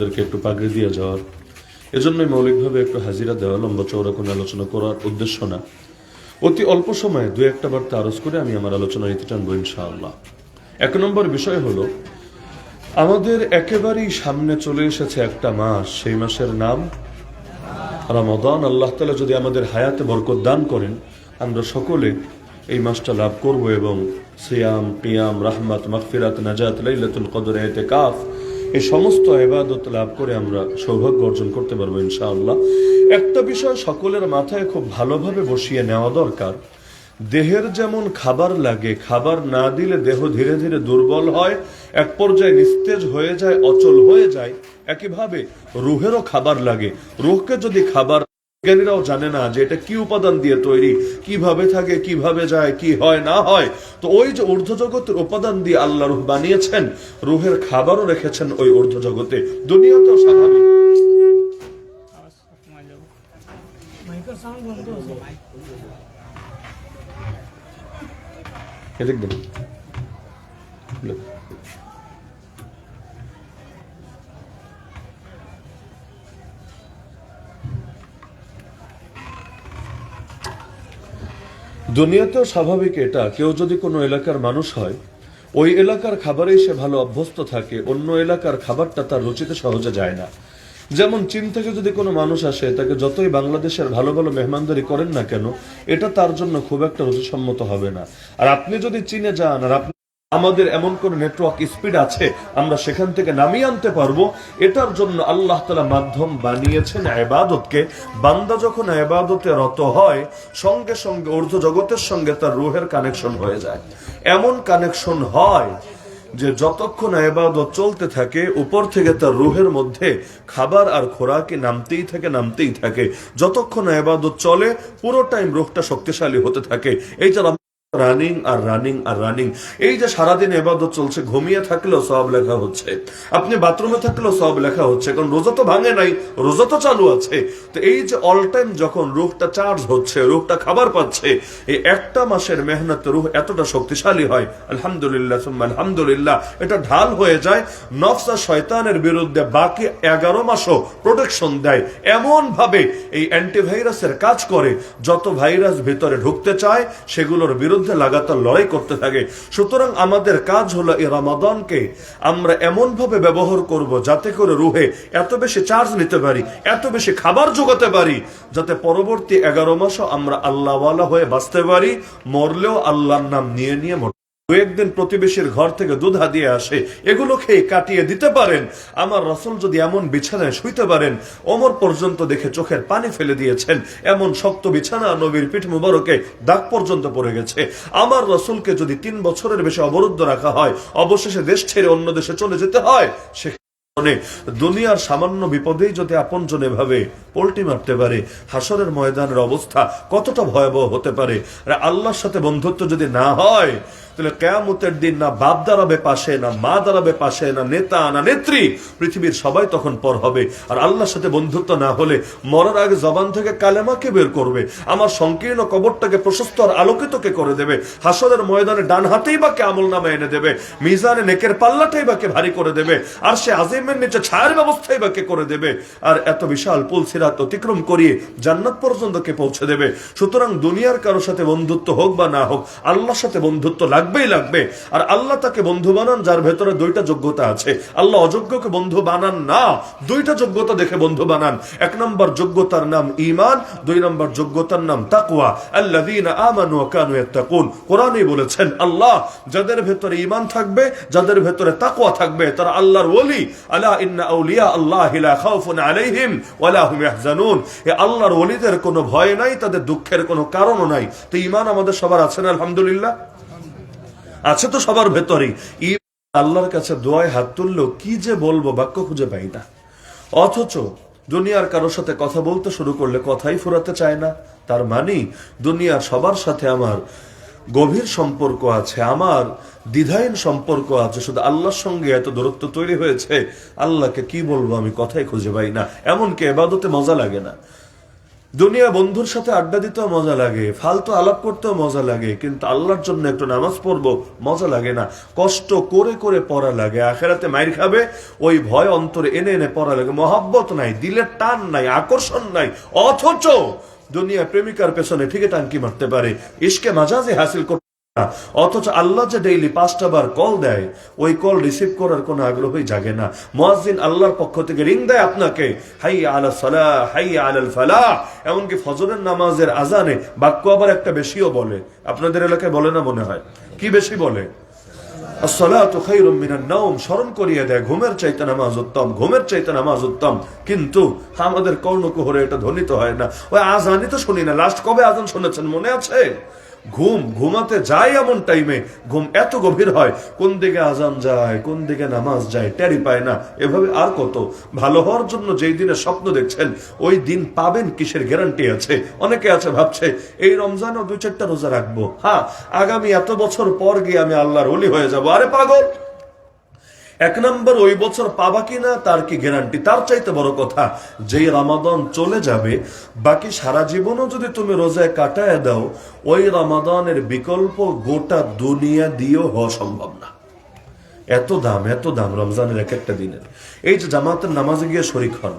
তাদেরকে একটু পাগড়ি দিয়ে যাওয়ার। এজন্যই মৌলিকভাবে একটু হাজিরা দেওয়া, লম্বা চৌড়া কোনো আলোচনা করার উদ্দেশ্য না। অতি অল্প সময়ে দু একটা বার্তা আরজ করে আমি আমার আলোচনা নিতে টানবো ইনশাআল্লাহ। এক নম্বর বিষয় হলো, আমাদের একেবারেই সামনে চলে এসেছে একটা মাস। সেই মাসের নাম রমাদান। আল্লাহ তালা যদি আমাদের হায়াতে বরকত দান করেন, আমরা সকলে এই মাসটা লাভ করব এবং সিয়াম পিয়াম রাহমাত, মাগফিরাত, নাজাত, লাইলাতুল কদর, এতেকাফ এই সমস্ত এবাদত লাভ করে আমরা সৌভাগ্য অর্জন করতে পারব ইনশাআল্লাহ। একটা বিষয় সকলের মাথায় খুব ভালোভাবে বসিয়ে নেওয়া দরকার। দেহের যেমন খাবার লাগে, খাবার না দিলে দেহ ধীরে ধীরে দুর্বল হয়, এক পর্যায়ে নিস্তেজ হয়ে যায়, অচল হয়ে যায়, একইভাবে রুহেরও খাবার লাগে। রুহকে যদি খাবার বিজ্ঞানীরাও জানে না যে এটা কি উপাদান দিয়ে তৈরি, কীভাবে থাকে, কীভাবে যায়, কি হয়, না হয়। তো ওই যে ঊর্ধ্ব জগতের উপাদান দিয়ে আল্লাহ রুহ বানিয়েছেন, রুহের খাবারও রেখেছেন ওই ঊর্ধ্ব জগতে দুনিয়াতেও স্বাভাবিক। মাইকের দুনিয়াতেও স্বাভাবিক এটা, কেউ যদি কোনো এলাকার মানুষ হয়, ওই এলাকার খাবারেই সে ভালো অভ্যস্ত থাকে, অন্য এলাকার খাবারটা তার রুচিতে সহজে যায় না। যেমন চীন থেকে যদি কোনো মানুষ আসে, তাকে যতই বাংলাদেশের ভালো ভালো মেহমানদারি করেন না কেন, এটা তার জন্য খুব একটা রুচিসম্মত হবে না। আর আপনি যদি চীনে যান, আর আপনি আমাদের এমন কোন নেটওয়ার্ক স্পিড আছে, আমরা সেখান থেকে নামিয়ে আনতে পারব? এটার জন্য আল্লাহ তালা মাধ্যম বানিয়েছেন আবাদতকে বান্দা যখন আবাদতে রত হয়, সঙ্গে সঙ্গে ঊর্ধ্ব জগতের সঙ্গে তার রুহের কানেকশন হয়ে যায়। এমন কানেকশন হয় যে যতক্ষণ আবাদত চলতে থাকে, উপর থেকে তার রুহের মধ্যে খাবার আর খোরাকি নামতেই থাকে নামতেই থাকে। যতক্ষণ আবাদত চলে, পুরো টাইম রুহটা শক্তিশালী হতে থাকে। এই যারা রানিং আর রানিং আর রানিং এই যে সারাদিন এবাদত চলছে, ঘুমিয়ে থাকলেও সব লেখা হচ্ছে। আপনি বাথরুমে থাকলেও সব লেখা হচ্ছে, কারণ রোজা তো ভাঙে নাই, রোজা তো চালু আছে। তো এই যে অল টাইম যখন রুহটা চার্জ হচ্ছে, রুহটা খাবার পাচ্ছে, এই একটা মাসের মেহনত রুহ এতটা শক্তিশালী হয়। আলহামদুলিল্লাহ আলহামদুলিল্লাহ। এটা ঢাল হয়ে যায়, নফস শয়তানের বিরুদ্ধে বাকি এগারো মাসও প্রোটেকশন দেয়। এমন ভাবে এই অ্যান্টিভাইরাসের কাজ করে, যত ভাইরাস ভিতরে ঢুকতে চায়, সেগুলোর বিরুদ্ধে লাগাতার লড়াই করতে থাকে। সুতরাং আমাদের কাজ হলো এই রমাদানকে আমরা এমনভাবে ব্যবহার করব যাতে করে রুহে এত বেশি চার্জ নিতে পারি, এত বেশি খাবার যোগাতে পারি, যাতে পরবর্তী এগারো মাসও আমরা আল্লাহওয়ালা হয়ে বাঁচতে পারি, মরলেও আল্লাহর নাম নিয়ে নিয়ে দু একদিন প্রতিবেশীর ঘর থেকে দুধ হাদিয়ে আসে। এগুলো খেয়ে কাটিয়ে দিতে পারেন। আমার রসুল যদি এমন বিছানায় শুইতে পারেন, ওমর পর্যন্ত দেখে চোখের পানি ফেলে দিয়েছেন। এমন শক্ত বিছানা নবীর পিঠ মুবারকে দাগ পর্যন্ত পড়ে গেছে। আমার রসুলকে যদি তিন বছরের বেশি অবরুদ্ধ রাখা হয়, অবশেষে দেশ ছেড়ে অন্য দেশে চলে যেতে হয়, সে দুনিয়ার সামান্য বিপদেই যদি আপনজন এভাবে পোল্টি মারতে পারে হাসরের ময়দানের অবস্থা কতটা ভয়াবহ হতে পারে। আল্লাহর সাথে বন্ধুত্ব যদি না হয় তাহলে কেয়ামতের দিন না বাপ দাঁড়াবে পাশে, না মা দাঁড়াবে পাশে, না নেতা, না নেত্রী, পৃথিবীর সবাই তখন পর হবে। আর আল্লাহর সাথে বন্ধুত্ব না হলে মরার আগে জবান থেকে কালেমাকে বের করবে? আমার সংকীর্ণ কবরটাকে প্রশস্ত আর আলোকিতকে করে দেবে? হাসরের ময়দানে ডান হাতেই বা কে আমল নামে এনে দেবে? মিজানে নেকের পাল্লাটাই বা কে ভারী করে দেবে? আর সে আজিমের নিচে ছায়ার ব্যবস্থাই বা কে করে দেবে? আর এত বিশাল পুল সিরাত অতিক্রম করিয়ে জান্নাত পর্যন্ত কে পৌঁছে দেবে? সুতরাং দুনিয়ার কারোর সাথে বন্ধুত্ব হোক বা না হোক, আল্লাহর সাথে বন্ধুত্ব লাগবেই লাগবে। আর আল্লাহ তাকে বন্ধু বানান যার ভেতরে দুইটা যোগ্যতা আছে। আল্লাহ অযোগ্যকে বন্ধু বানান না, দুইটা যোগ্যতা দেখে বন্ধু বানান। এক নম্বর যোগ্যতার নাম ইমান দুই নম্বর যোগ্যতার নাম ইয়াত্তাকুন। কোরআনই বলেছেন, আল্লাহ, যাদের ভেতরে ইমান থাকবে, যাদের ভেতরে তাকুয়া থাকবে, তারা আল্লাহর ওলি। আলা ইন্না আউলিয়া আল্লাহি খাউফুন আলাইহিম ওয়া লা হুম ইয়াহজানুন। এ আল্লাহর ওলিদের কোনো ভয় নাই, তাদের দুঃখের কোনো কারণও নাই। তো ইমান আমাদের সবার আছে না, আলহামদুলিল্লাহ? আছে তো সবার ভেতরেই। আল্লাহর কাছে দোয়ায় হাত তুললেও কি যে বলব বাক্য খুঁজে পাই না। অথচ দুনিয়ার কারোর সাথে কথা বলতে শুরু করলে কথাই ফুরাতে চায় না। তার মানে দুনিয়ার সবার সাথে আমার গভীর সম্পর্ক আছে, আমার দ্বিধাহীন সম্পর্ক আছে, শুধু আল্লাহর সঙ্গে এত দূরত্ব তৈরি হয়েছে, আল্লাহকে কি বলব আমি কথাই খুঁজে পাই না। এমনকি এবাদতে মজা লাগে না। দুনিয়া বন্ধুর সাথে আড্ডা দিতেও মজা লাগে, ফালতু আলাপ করতেও মজা লাগে, কিন্তু আল্লাহর জন্য একটু নামাজ পড়ব, মজা লাগে না কষ্ট করে করে পড়া লাগে, আখেরাতে মাইর খাবে, ওই ভয় অন্তরে এনে এনে পড়া লাগে মহাব্বত নাই, দিলের টান নাই, আকর্ষণ নাই, অথচ দুনিয়া প্রেমিকার পেছনে ঠিক টানকি মারতে পারে ইসকে মাজাজে হাসিল করতে। অথচ আল্লাহ যে ডেইলি পাঁচটা বার কল দেয়, ওই কল রিসিভ করার কোনো আগ্রহই জাগে না। মুয়াজ্জিন আল্লাহর পক্ষ থেকে রিং দেয় আপনাকে হাই আলা সালা হাই আলাল ফালা এমনকি ফজরের নামাজের আজানে বাক্য আবার একটা বেশিও বলে। আপনাদের এলাকায় বলে না মনে হয়? কি বেশি বলে? আমাদের কর্ণকুহরে এটা ধ্বনিত হয় না। ওই আজানই তো শুনি না। লাস্ট কবে আজান শুনেছেন মনে আছে? ঘুম, ঘুমাতে যায় এমন টাইমে ঘুম এত গভীর হয়, কোন দিকে আজান যায়, কোন দিকে নামাজ যায় ট্যারি পায় না। এভাবে আর কত? ভালো হওয়ার জন্য যেই দিনে স্বপ্ন দেখছেন, ওই দিন পাবেন কিসের গ্যারান্টি আছে? অনেকে আছে, ভাবছে, এই রমজানও দুই চারটা রোজা রাখব। হ্যাঁ আগামী এত বছর পর গিয়ে আমি আল্লাহর অলি হয়ে যাব। আরে পাগল! এক নম্বর, ওই বছর পাবা কিনা তার কি গ্যারান্টি তার চাইতে বড় কথা, যেই রামাদান চলে যাবে, বাকি সারা জীবনও যদি তুমি রোজায় কাটায় দাও, ওই রামাদানের বিকল্প গোটা দুনিয়া দিয়েও হওয়া সম্ভব না। এত দাম এত দাম রমজানের এক একটা দিনের। এই যে জামাতের নামাজে গিয়ে শরিক হন,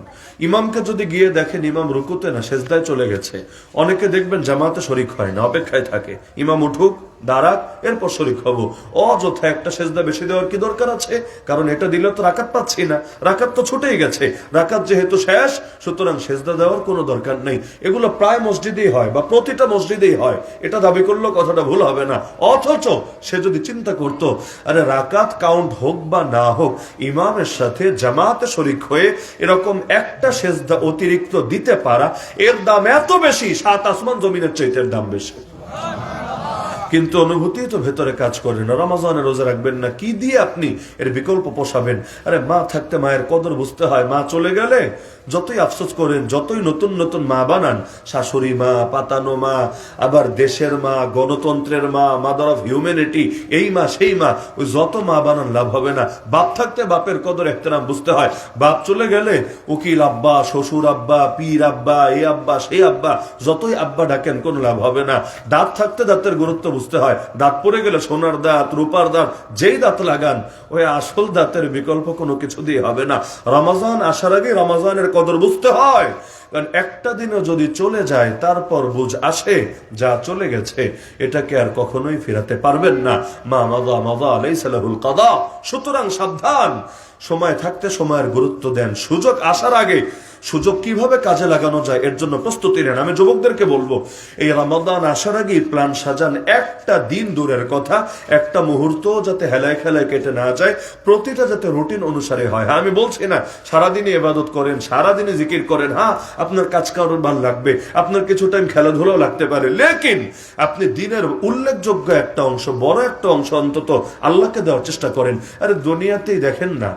ইমামকে যদি গিয়ে দেখেন ইমাম রুকুতে না, সেজদায় চলে গেছে, অনেকে দেখবেন জামাতে শরিক হয় না, অপেক্ষায় থাকে, ইমাম উঠুক দাঁড়াক, এরপর শরিক হব। অযথা একটা সেজদা বেশি দেওয়ার কি দরকার আছে? কারণ এটা দিলে তো রাকাত পাচ্ছি না। রাকাত তো ছুটেই গেছে। রাকাত যেহেতু শেষ, সুতরাং সেজদা দেওয়ার কোনো দরকার নেই। এগুলো প্রায় মসজিদেই হয় বা প্রতিটা মসজিদেই হয়। এটা দাবি করলেও কথাটা ভুল হবে না। অথচ সে যদি চিন্তা করতো, আরে রাকাত কাউন্ট হোক বা না হোক, ইমামের সাথে জামাতে শরিক হয়ে এরকম একটা সেজদা অতিরিক্ত দিতে পারা, এর দাম এত বেশি, সাত আসমান জমিনের চাইতে দাম বেশি। কিন্তু অনুভূতি তো ভেতরে কাজ করে না। রমাজানে রোজা রাখবেন না, কি দিয়ে আপনি এর বিকল্প পোষাবেন? আরে মা থাকতে মায়ের কদর বুঝতে হয়। মা চলে গেলে যতই আফসোস করেন, যতই নতুন নতুন মা বানান, শাশুড়ি মা, পাতানো মা, আবার দেশের মা, গণতন্ত্রের মা মাদার অফ হিউম্যানিটি এই মা, সেই মা, ওই যত মা বানান লাভ হবে না। বাপ থাকতে বাপের কদর নাম বুঝতে হয়। বাপ চলে গেলে উকিল আব্বা, শ্বশুর আব্বা, পীর আব্বা, এই আব্বা, সেই আব্বা, যতই আব্বা ডাকেন, কোনো লাভ হবে না। দাঁত থাকতে দাঁতের গুরুত্ব বুঝতে হয়। দাঁত পড়ে গেলে সোনার দাঁত, রূপার দাঁত, যেই দাঁত লাগান, ওই আসল দাঁতের বিকল্প কোনো কিছু দিয়ে হবে না। রমাজান আসার আগে রমাজানের কদর বুঝতে হয়। কারণ একটা দিনও যদি চলে যায়, তারপর বুঝ আসে যা চলে গেছে। এটাকে আর কখনোই ফেরাতে পারবেন না। মা মাদা মাদা আলাই সালাহুল কাদা। সুতরাং সাবধান। সময় থাকতে সময়ের গুরুত্ব দেন। সুযোগ আসার আগে সুযোগ কীভাবে কাজে লাগানো যায়, এর জন্য প্রস্তুতি নেন। আমি যুবকদেরকে বলব, এই রমাদান আসার আগে প্ল্যান সাজান। একটা দিন দূরের কথা, একটা মুহূর্ত যাতে হেলায় খেলায় কেটে না যায়, প্রতিটা যাতে রুটিন অনুসারে হয়। হ্যাঁ আমি বলছি না, সারাদিনই এবাদত করেন, সারাদিনই জিকির করেন। হ্যাঁ আপনার কাজ কারোর ভালো লাগবে, আপনার কিছু টাইম খেলাধুলাও লাগতে পারে। লেকিন আপনি দিনের উল্লেখযোগ্য একটা অংশ, বড় একটা অংশ অন্তত আল্লাহকে দেওয়ার চেষ্টা করেন। আরে দুনিয়াতেই দেখেন না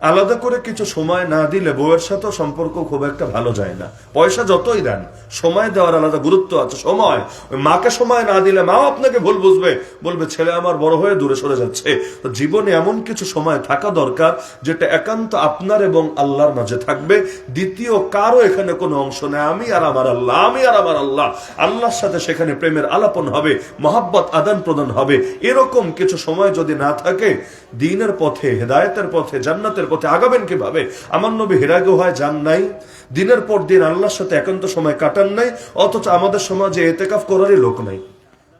আলাদা করে কিছু সময় না দিলে বউয়ের সাথেও সম্পর্ক খুব একটা ভালো যায় না। পয়সা যতই দেন, সময় দেওয়ার আলাদা গুরুত্ব আছে। সময় মাকে সময় না দিলে মাও আপনাকে ভুল বুঝবে। বলবে, ছেলে আমার বড় হয়ে দূরে সরে যাচ্ছে। তো জীবনে এমন কিছু সময় থাকা দরকার যেটা একান্ত আপনার এবং আল্লাহর মাঝে থাকবে। দ্বিতীয়, কারও এখানে কোনো অংশ নেই। আমি আর আমার আল্লাহ, আমি আর আমার আল্লাহ। আল্লাহর সাথে সেখানে প্রেমের আলাপন হবে, মহাব্বত, আদান প্রদান হবে। এরকম কিছু সময় যদি না থাকে, দিনের পথে, হেদায়তের পথে, জান্নাতের পথে আগাবেন কীভাবে? আমার নবী হেরা হয় যান নাই। দিনের পর দিন আল্লাহর সাথে একান্ত সময় কাটান নাই, অথচ আমাদের সমাজে এতেকাফ করারই লোক নাই।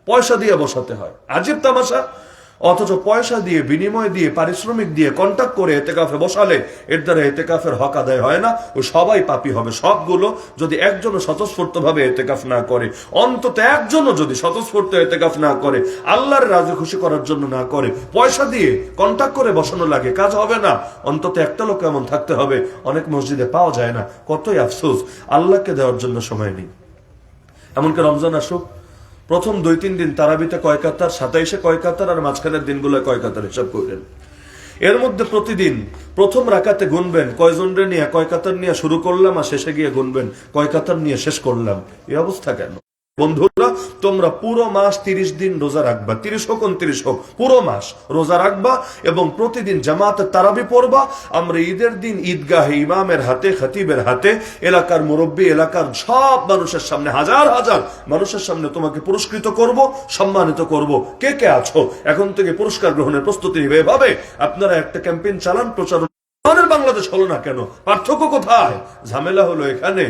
পয়সা দিয়ে বসাতে হয়। আজিব তামাশা। অথচ পয়সা দিয়ে, বিনিময় দিয়ে, পারিশ্রমিক দিয়ে কন্ট্যাক্ট করে এতেকাফে বসালে এর দ্বারা এতেকাফের হক আদায় হয় না ও সবাই পাপি হবে। সবগুলো যদি একজনও স্বতঃস্ফূর্ত ভাবে এতেকাফ না করে, অন্তত একজনও যদি স্বতঃস্ফূর্ত এতেকাফ না করে, আল্লাহর রাজে খুশি করার জন্য না করে, পয়সা দিয়ে কন্ট্যাক্ট করে বসানো লাগে, কাজ হবে না। অন্তত একটা লোক এমন থাকতে হবে, অনেক মসজিদে পাওয়া যায় না। কতই আফসোস, আল্লাহকে দেওয়ার জন্য সময় নেই। এমনকি রমজান আসুক প্রথম দুই, তিন দিন তারাবিতে কয়কাতার সাতাইশে কয়কাতার আর মাঝখানের দিনগুলো কয়কাতার হিসাব করলেন এর মধ্যে প্রতিদিন প্রথম রাকাতে গুনবেন, কয়জন রে নিয়ে কয়কাতার নিয়ে শুরু করলাম আর শেষে গিয়ে গুনবেন কয়কাতার নিয়ে শেষ করলাম। এই অবস্থা কেন? বন্ধুরা, তোমরা পুরো মাস তিরিশ দিন রোজা রাখবা। তিরিশ হোক, উনত্রিশ হোক, পুরো মাস রোজা রাখবা এবং প্রতিদিন জামাতে তারাবি পড়বা। আমরা ঈদের দিন ঈদগাহে ইমামের হাতে, খতিবের হাতে, এলাকার মুরব্বী, এলাকার সব মানুষের সামনে, হাজার হাজার মানুষের সামনে তোমাকে পুরস্কৃত করব, সম্মানিত করব। কে কে আছো? এখন থেকে পুরস্কার গ্রহণের প্রস্তুতি নিবে। এভাবে আপনারা একটা ক্যাম্পেইন চালান, প্রচার বাংলাদেশ হলো না কেন? পার্থক্য কোথায়? ঝামেলা হলো এখানে।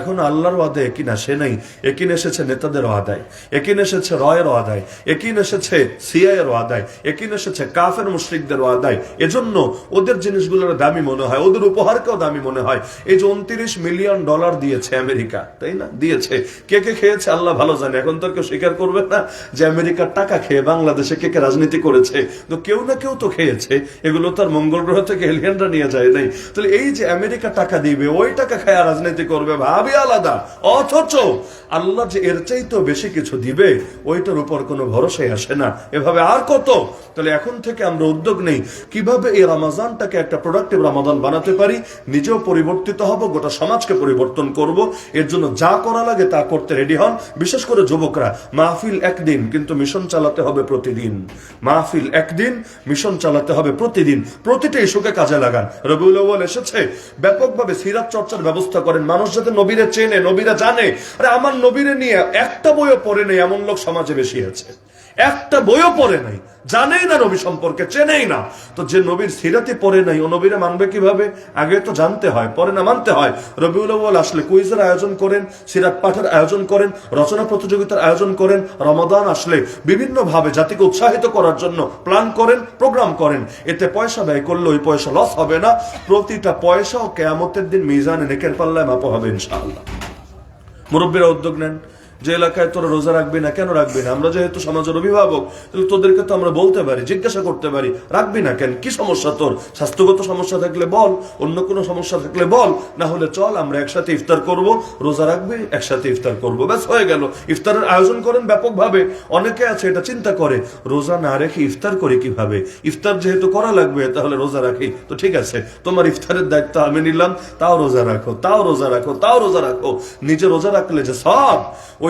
এখন আল্লাহর ওয়াদে একিন আসে নাই। একিন এসেছে নেতাদের আদায় একিন এসেছে রয়ের আদায় একিন এসেছে সিআইয়ের আদায় একিন এসেছে কাফের মুশ্রিকদের আদায় এজন্য ওদের জিনিসগুলোর দামি মনে হয়, ওদের উপহারকেও দামি মনে হয়। এই যে উনত্রিশ মিলিয়ন ডলার দিয়েছে আমেরিকা, তাই না? দিয়েছে। কে কে খেয়েছে? আল্লাহ ভালো জানে। এখন তো কেউ স্বীকার করবে না যে আমেরিকার টাকা খেয়ে বাংলাদেশে কে কে রাজনীতি করেছে। তো কেউ না কেউ তো খেয়েছে। এগুলো তার মঙ্গল গ্রহ থেকে এলিয়ানরা নিয়ে যায় নাই। তাহলে এই যে আমেরিকা টাকা দিবে, ওই টাকা খায় রাজনীতি করবে, ভাবি। আলাদা, অথচ আল্লাহ যে এর চাইতেও বেশি কিছু দিবে, ওইটার উপর কোনো ভরসাই আসে না। এভাবে আর কত? তাহলে এখন থেকে আমরা উদ্যোগ নেই। কীভাবে এই রমাজানটাকে একটা প্রোডাক্টিভ রমাদান বানাতে পারি? নিজেও পরিবর্তিত হব, গোটা সমাজকে পরিবর্তন করব। এর জন্য যা করা লাগে তা করতে রেডি হন। বিশেষ করে যুবকরা, মাহফিল একদিন, কিন্তু মিশন চালাতে হবে প্রতিদিন। মাহফিল একদিন, মিশন চালাতে হবে প্রতিদিন। প্রতিটা ইস্যুকে কাজে লাগান। রবিউল এসেছে। ব্যাপকভাবে সিরাত চর্চার ব্যবস্থা করেন। মানুষ যাতে নবীরে চেনে, নবীরা জানে। আরে আমার নবীরে নিয়ে একটা বইও পড়ে নেই, এমন লোক সমাজে বেশি আছে। একটা বইও পড়ে নাই। জানেই না নবী সম্পর্কে, চেনেই না। তো যে নবীর সিরাতে পড়ে নাই, ও নবীরা মানবে কীভাবে? আগে তো জানতে হয়, পরে না মানতে হয়। রবিউল আসলে কুইজের আয়োজন করেন, সিরাত পাঠের আয়োজন করেন, রচনা প্রতিযোগিতার আয়োজন করেন, রমাদান আসলে বিভিন্ন ভাবে জাতিকে উৎসাহিত করার জন্য প্ল্যান করেন, প্রোগ্রাম করেন। এতে পয়সা ব্যয় করলে ওই পয়সা লস হবে না। প্রতিটা পয়সাও কেয়ামতের দিন মিজানে নেকের পাল্লায় মাপা হবে ইনশাআল্লাহ। মুরব্বীরা উদ্যোগ নেন। যে এলাকায় তোরা রোজা রাখবি না, কেন রাখবি না? আমরা যেহেতু সমাজের অভিভাবক তোদেরকে তো আমরা বলতে পারি, জিজ্ঞাসা করতে পারি, রাখবি না কেন? কি সমস্যা তোর? স্বাস্থ্যগত সমস্যা থাকলে বল, অন্য কোনো সমস্যা থাকলে বল, না হলে চল আমরা একসাথে ইফতার করব, রোজা রাখবি, একসাথে ইফতার করব। ব্যাস, হয়ে গেল। ইফতারের আয়োজন করেন ব্যাপকভাবে। অনেকে আছে, এটা চিন্তা করে, রোজা না রেখে ইফতার করি কীভাবে? ইফতার যেহেতু করা লাগবে, তাহলে রোজা রাখি। তো ঠিক আছে, তোমার ইফতারের দায়িত্ব আমি নিলাম, তাও রোজা রাখো, তাও রোজা রাখো, তাও রোজা রাখো। নিজে রোজা রাখলে যে সব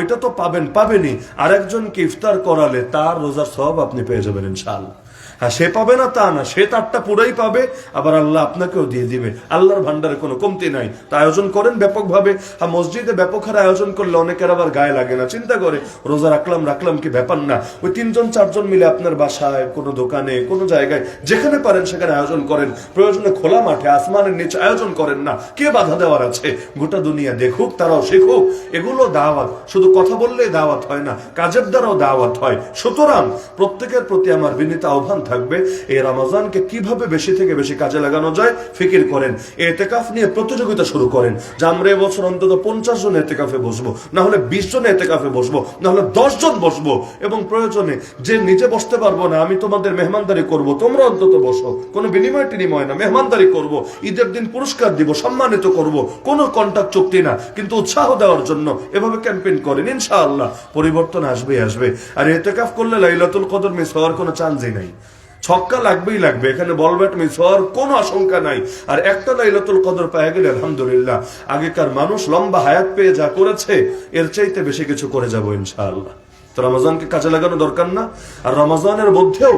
ওইটা তো পাবেন পাবেনই। আরেকজনকে ইফতার করালে তার রোজার সব আপনি পেয়ে যাবেন ইনশাআল্লাহ। হ্যাঁ সে পাবে না তা না, সে তারটা পুরাই পাবে, আবার আল্লাহ আপনাকেও দিয়ে দিবে। আল্লাহর ভান্ডারে কোনো কমতি নাই। তা আয়োজন করেন ব্যাপকভাবে। আর মসজিদে ব্যাপক হারে আয়োজন করলে অনেকের আবার গায়ে লাগে না। চিন্তা করে, রোজা রাখলাম রাখলাম কি ব্যাপার না? ওই তিনজন, চারজন মিলে আপনার বাসায়, কোনো দোকানে, কোনো জায়গায়, যেখানে পারেন সেখানে আয়োজন করেন। প্রয়োজনে খোলা মাঠে, আসমানের নিচে আয়োজন করেন না। কে বাধা দেওয়ার আছে? গোটা দুনিয়া দেখুক, তারাও শিখুক। এগুলো দাওয়াত। শুধু কথা বললেই দাওয়াত হয় না, কাজের দ্বারাও দাওয়াত হয়। সুতরাং প্রত্যেকের প্রতি আমার বিনীত আহ্বান থাকবে। এই রমজানকে কীভাবে বেশি থেকে বেশি কাজে লাগানো যায়? ফিকির করেন, এতেকাফ নিয়ে প্রতিযোগিতা শুরু করেন। যে আমরা এবছর অন্তত পঞ্চাশ জন এতেকাফে বসবো, না হলে বিশ জন এতেকাফে বসবো, না হলে দশ জন বসবো। এবং প্রয়োজনে যে নিজে বসতে পারব না, আমি তোমাদের মেহমানদারি করব, তোমরা অন্তত বসো। কোনো বিনিময় টিনিময় না, মেহমানদারি করব। ঈদের দিন পুরস্কার দিব, সম্মানিত করব। কোনো কন্টাক্ট চুক্তি না, কিন্তু উৎসাহ দেওয়ার জন্য এভাবে ক্যাম্পেইন করেন, ইনশাআল্লাহ। পরিবর্তন আসবে আসবে। আর এতেকাফ করলে লাইলাতুল কদর মিস হওয়ার কোনো চান্সই নাই। ছক্কা লাগবেই লাগবে। এখানে বল ব্যাট মিস হওয়ার কোনো আশঙ্কা নাই। আর একটা লাইলাতুল কদর পেয়ে গেলে আলহামদুলিল্লাহ, আগেকার মানুষ লম্বা হায়াত পেয়ে যা করেছে, এর চাইতে বেশি কিছু করে যাব ইনশাআল্লাহ। তো রমজানকে কাজে লাগানো দরকার না। আর রমজানের মধ্যেও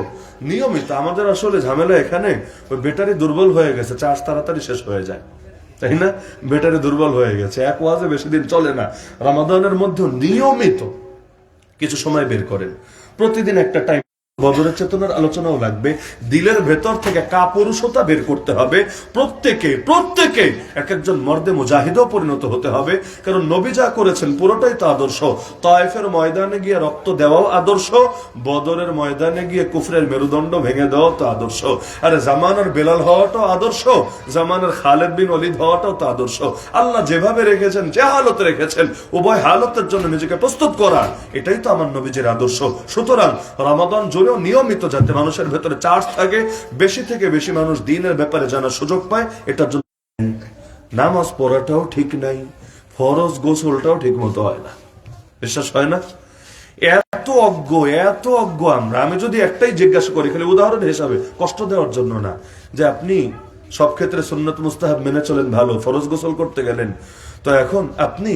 নিয়মিত, আমাদের আসলে ঝামেলা এখানে, ওই ব্যাটারি দুর্বল হয়ে গেছে, চার্জ তাড়াতাড়ি শেষ হয়ে যায়। তাই না? ব্যাটারি দুর্বল হয়ে গেছে, এক ওয়াজে বেশি দিন চলে না। রমাদানের মধ্যেও নিয়মিত কিছু সময় বের করেন। প্রতিদিন একটা টাইম বদরের চেতনার আলোচনাও লাগবে। দিলের ভেতর থেকে কাপুরুষতা বের করতে হবে। প্রত্যেকে প্রত্যেকে এক একজন মর্দে মুজাহিদও পরিণত হতে হবে। কারণ নবী যা করেছেন পুরোটাই তো আদর্শ। তয়েফের ময়দানে গিয়ে রক্ত দেওয়াও আদর্শ। বদরের ময়দানে গিয়ে কুফরের মেরুদণ্ড ভেঙে দেওয়াও তো আদর্শ। আরে জামানার বেলাল হওয়াটাও আদর্শ। জামানার খালেদ বিন অলিদ হওয়াটাও তো আদর্শ। আল্লাহ যেভাবে রেখেছেন, যে হালতে রেখেছেন, উভয় হালতের জন্য নিজেকে প্রস্তুত করা, এটাই তো আমার নবীজির আদর্শ। সুতরাং রমাদান জুড়েও নিয়মিত যাতে মানুষের ভেতরে চার্জ থাকে, বেশি থেকে বেশি মানুষ দিনের ব্যাপারে জানার সুযোগ পায়, এটার জন্য নামাজ পড়াটাও ঠিক নাই, ফরজ গোসলটাও ঠিক মতো হয় না। বিশ্বাস হয় না? এত অজ্ঞ এত অজ্ঞ আমরা। আমি যদি একটাই জিজ্ঞাসা করি, খালি উদাহরণ হিসাবে, কষ্ট দেওয়ার জন্য না, যে আপনি সব ক্ষেত্রে সুন্নত মুস্তাহাব মেনে চলেন ভালো, ফরজ গোসল করতে গেলেন। তো এখন আপনি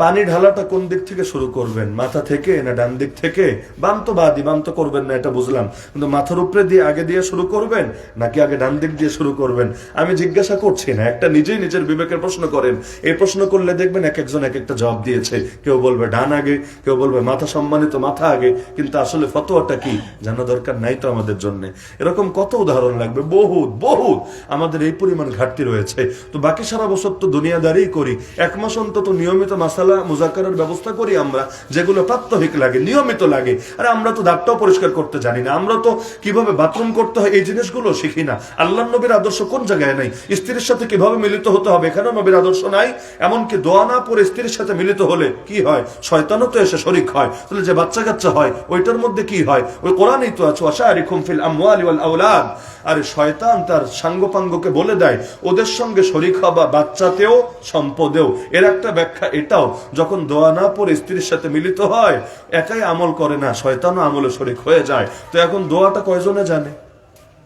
পানি ঢালাটা কোন দিক থেকে শুরু করবেন? মাথা থেকে না ডান দিক থেকে? বাম তো বাদি বাম তো করবেন না, এটা বুঝলাম। কিন্তু মাথার উপরে দিয়ে আগে দিয়ে শুরু করবেন, নাকি আগে ডান দিক দিয়ে শুরু করবেন? আমি জিজ্ঞাসা করছি না, একটা নিজেই নিজের বিবেকের প্রশ্ন করেন। এই প্রশ্ন করলে দেখবেন এক একজন এক একটা জবাব দিয়েছে। কেউ বলবে ডান আগে, কেউ বলবে মাথা সম্মানিত, মাথা আগে। কিন্তু আসলে ফতোয়াটা কি? জানা দরকার নাই তো আমাদের জন্য। এরকম কত উদাহরণ লাগবে? বহুত বহুত! আমাদের এই পরিমাণ ঘাটতি রয়েছে। তো বাকি সারা বছর তো দুনিয়াদারি করি। এক মাস অন্তত নিয়মিত মাসালা মুজাকারের ব্যবস্থা করি আমরা, যেগুলো প্রাত্যহিক লাগে, নিয়মিত লাগে। আরে আমরা তো দাঁতটাও পরিষ্কার করতে জানি না। আমরা তো কীভাবে বাথরুম করতে হয়, এই জিনিসগুলো শিখি না। আল্লাহ নবীর আদর্শ কোন জায়গায় নাই? স্ত্রীর সাথে কীভাবে মিলিত হতে হবে? এখানেও নবীর আদর্শ নাই। এমনকি দোয়া না পরে স্ত্রীর সাথে মিলিত হলে কি হয়? শয়তানও তো এসে শরিক হয়। তাহলে যে বাচ্চা কাচ্চা হয়, ওইটার মধ্যে কি হয়? ওই কোরআনই তো আছে আশারিকুম ফিল আমওয়ালি ওয়াল আওলাদ। আরে শয়তান তার সাঙ্গপাঙ্গকে বলে দেয়, ওদের সঙ্গে শরিক হবা বাচ্চাতেও সম্পদেও। এর একটা ব্যাখ্যা এটাও যখন দোয়া না পরে স্ত্রীর সাথে মিলিত হয়, একাই আমল করে না, শয়তানও আমলে শরিক হয়ে যায়। তো এখন দোয়াটা কয়জনে জানে?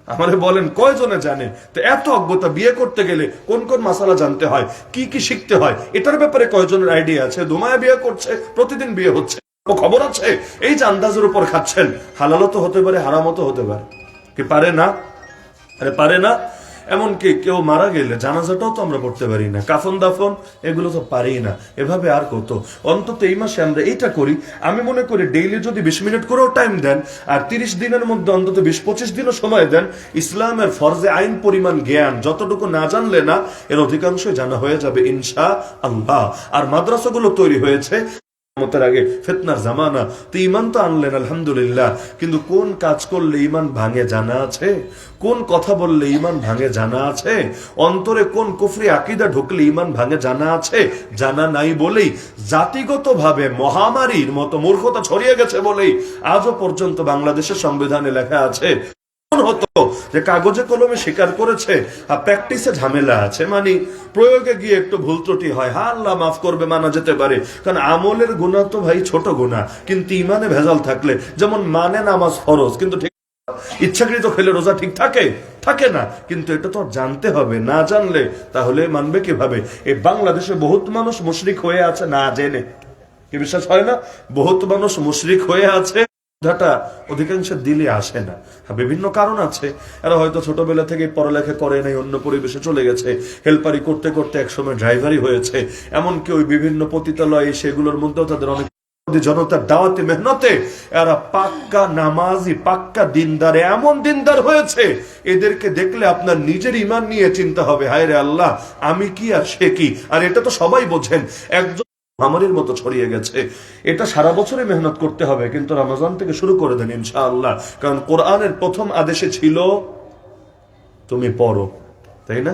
আমারে বলেন, কয়জনে জানে? তো এত অজ্ঞতা বিয়ে করতে গেলে কোন কোন মাসালা জানতে হয়? কি কি শিখতে হয়? এটার ব্যাপারে কয়জনের আইডিয়া আছে? দুমায়া বিয়ে করছে, প্রতিদিন বিয়ে হচ্ছে খবর আছে? এই যে আন্দাজের উপর খাচ্ছেন, হালালও তো হতে পারে, হারামও হতে পারে। কি পারে না? আরে পারে না? এমনকি কেউ মারা গেলে জানাজাটাও তো আমরা পড়তে পারি না, কাফন দাফন, এগুলো তো পারি না, এভাবে আর কত? অন্তত এই মাসে আমরা এইটা করি, আমি মনে করি ডেইলি যদি বিশ মিনিট করেও টাইম দেন, আর তিরিশ দিনের মধ্যে অন্তত বিশ পঁচিশ দিনও সময় দেন, ইসলামের ফরজে আইন পরিমাণ জ্ঞান যতটুকু না জানলে না, এর অধিকাংশই জানা হয়ে যাবে ইনশা আল্লাহ আর মাদ্রাসাগুলো তৈরি হয়েছে ফেতনার জামানা, তো ইমান তো আনলেন, আলহামদুলিল্লাহ। কিন্তু কোন কাজ করলে ইমান ভাঙে জানা আছে? কোন কথা বললে ইমান ভাঙে জানা আছে? অন্তরে কোন কুফরি আকিদা ঢুকলে ইমান ভাঙে জানা আছে? জানা নাই বলেই জাতিগতভাবে মহামারীর মতো মূর্খতা ছড়িয়ে গেছে বলেই আজও পর্যন্ত বাংলাদেশের সংবিধানে লেখা আছে হতো যে কাগজে কলমে স্বীকার করেছে, আর প্র্যাকটিসে ঝামেলা আছে। মানে প্রয়োগে গিয়ে একটু ভুল ত্রুটি হয়। হ্যাঁ আল্লাহ মাফ করবে, মানা যেতে পারে। কারণ আমলের গুণা তো ভাই ছোট গুণা কিন্তু ইমানে ভেজাল থাকলে, যেমন মানে নামাজ ফরজ, কিন্তু ঠিক ইচ্ছাকৃত খেলে রোজা ঠিক থাকে? থাকে না। কিন্তু এটা তো জানতে হবে। না জানলে তাহলে মানবে কীভাবে? এই বাংলাদেশে বহুত মানুষ মুশরিক হয়ে আছে, না জেনে। কি বিশ্বাস হয় না? বহুত মানুষ মুশরিক হয়ে আছে। ধাটা অধিকাংশের দিলে আসে না। বিভিন্ন কারণ আছে। এরা হয়তো ছোটবেলা থেকে পড়ালেখা করে নাই, অন্য পরিবেশে চলে গেছে, হেল্পারি করতে করতে একসময় ড্রাইভারই হয়েছে। এমনকি ওই বিভিন্ন পতিতালয় সেগুলোর মধ্যেও তাদের অনেক জনতার দাওয়াতে মেহনতে এরা পাক্কা পাক্কা দিনদার, এমন দিনদার হয়েছে, এদেরকে দেখলে আপনার নিজের ইমান নিয়ে চিন্তা হবে হায় রে আল্লাহ, আমি কি আর সে কি? আর এটা তো সবাই বোঝেন। একজন মহামারীর মতো ছড়িয়ে গেছে। এটা সারা বছরে মেহনত করতে হবে, কিন্তু রমজান থেকে শুরু করে দেন ইনশাআল্লাহ। কারণ কোরআনের প্রথম আদেশে ছিল, তুমি পড়ো তাই না?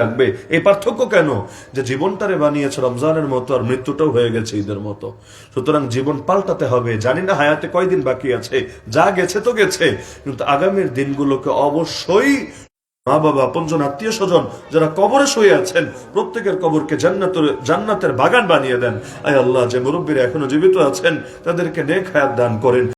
থাকবে এই পার্থক্য কেন? যে জীবনটারে বানিয়েছে রমজানের মতো আর মৃত্যুটাও হয়ে গেছে ঈদের মতো। সুতরাং জীবন পাল্টাতে হবে। জানি না হায়াতে কয়দিন বাকি আছে। যা গেছে তো গেছে, কিন্তু আগামীর দিনগুলোকে অবশ্যই মা বাবা পঞ্জন আত্মীয় স্বজন যারা কবরে শুয়ে আছেন, প্রত্যেকের কবরকে জান্নাতের জান্নাতের বাগান বানিয়ে দেন। আয় আল্লাহ, যে মুরব্বীরা এখনও জীবিত আছেন, তাদেরকে নেক হায়াত দান করেন।